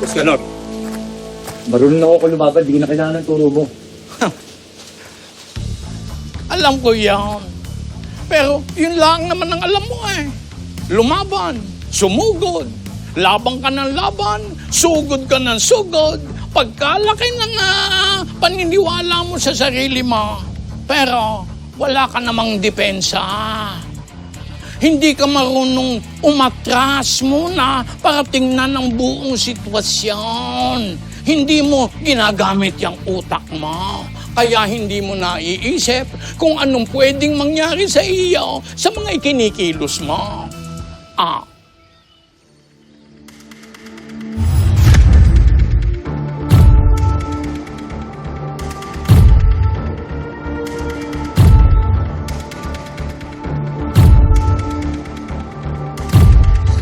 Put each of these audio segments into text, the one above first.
Escanor, Marunong ako kung lumaban, di na kailangan ng turo mo. Alam ko yan. Pero yun lang naman ang alam mo eh. Lumaban, sumugod, labang ka ng laban, sugod ka ng sugod, pagkalaki ng ah, paniniwala mo sa sarili mo. Pero wala ka namang depensa. Hindi ka marunong umatras muna para tingnan ang buong sitwasyon. Hindi mo ginagamit yung utak mo. Kaya hindi mo naiisip kung anong pwedeng mangyari sa iyo sa mga ikinikilos mo. Ah,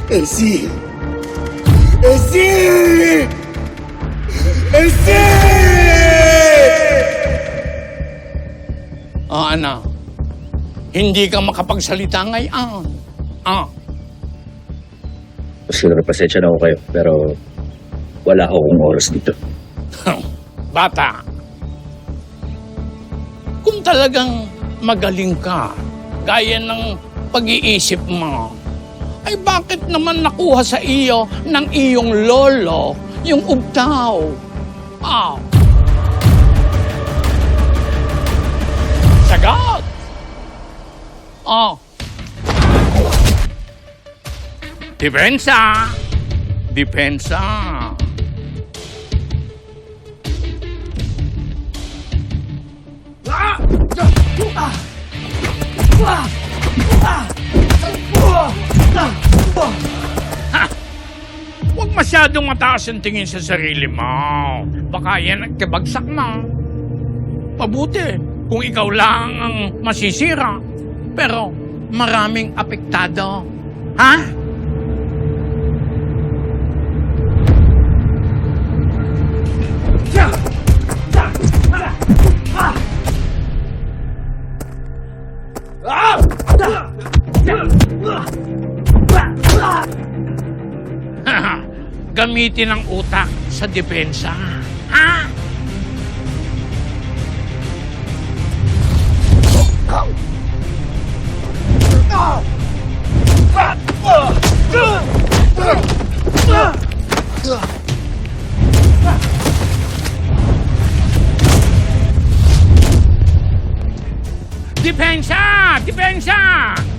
Esi! Esi! Esi! ah, ana. Hindi ka makapagsalita ngayon. Ah, Sir, pasensya na ako kayo, pero wala akong oras dito. bata. Kung talagang magaling ka, gaya ng pag-iisip mo, ay bakit naman nakuha sa iyo ng iyong lolo yung ubtaw? Ah. Sagot! Ah. Depensa! Depensa! Huwag masyadong mataas ang tingin sa sarili mo. Baka yan ang kabagsak mo. Mabuti kung ikaw lang ang masisira. Pero maraming apektado. Ha? Gamitin ang utak sa depensa. Ha? Depensa! Depensa!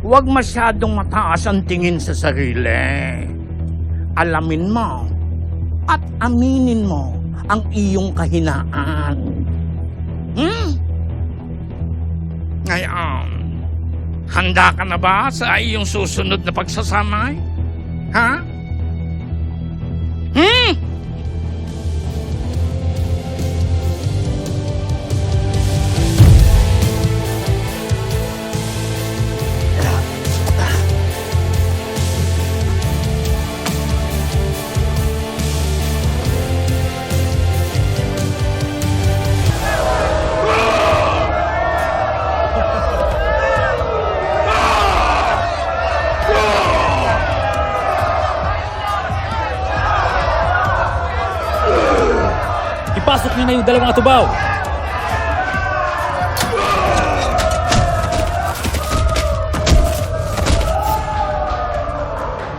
Huwag masyadong mataas ang tingin sa sarili. Alamin mo at aminin mo ang iyong kahinaan. Hmm? Ngayon, handa ka na ba sa iyong susunod na pagsasamay? Ha? Ipasok niyo na yung dalawang atubaw.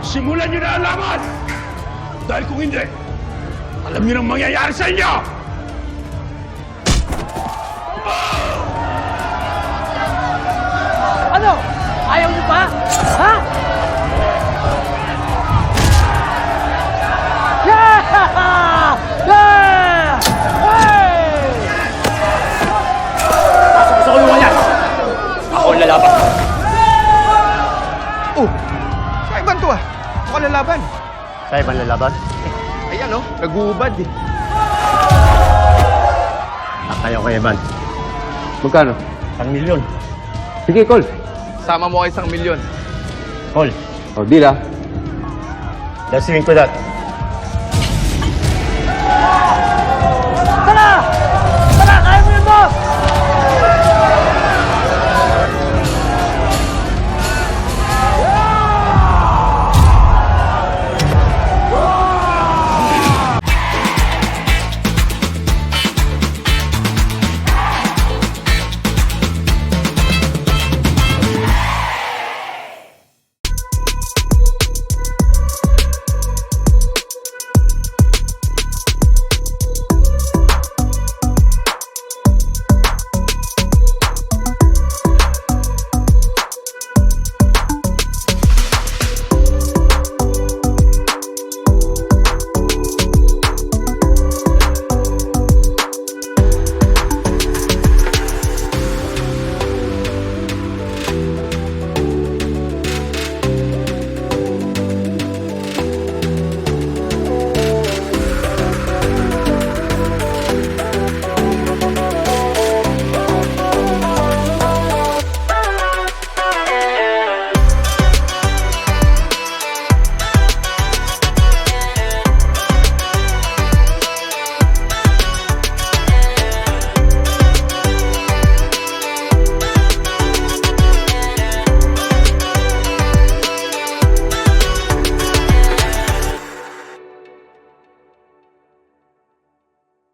Simulan niyo na ang laban! Dahil kung hindi, alam niyo nang mangyayari sa inyo! Ano? Ayaw niyo pa? Ha? Oh, sa ibang to ah. Ako lalaban. Sa ibang lalaban? Ayan oh, nag-uubad eh. Kaya ko, Evan. Magkano? Isang milyon. Sige, Col. Sama mo kayo isang milyon. Call. O, deal ah. Let's swing ko that.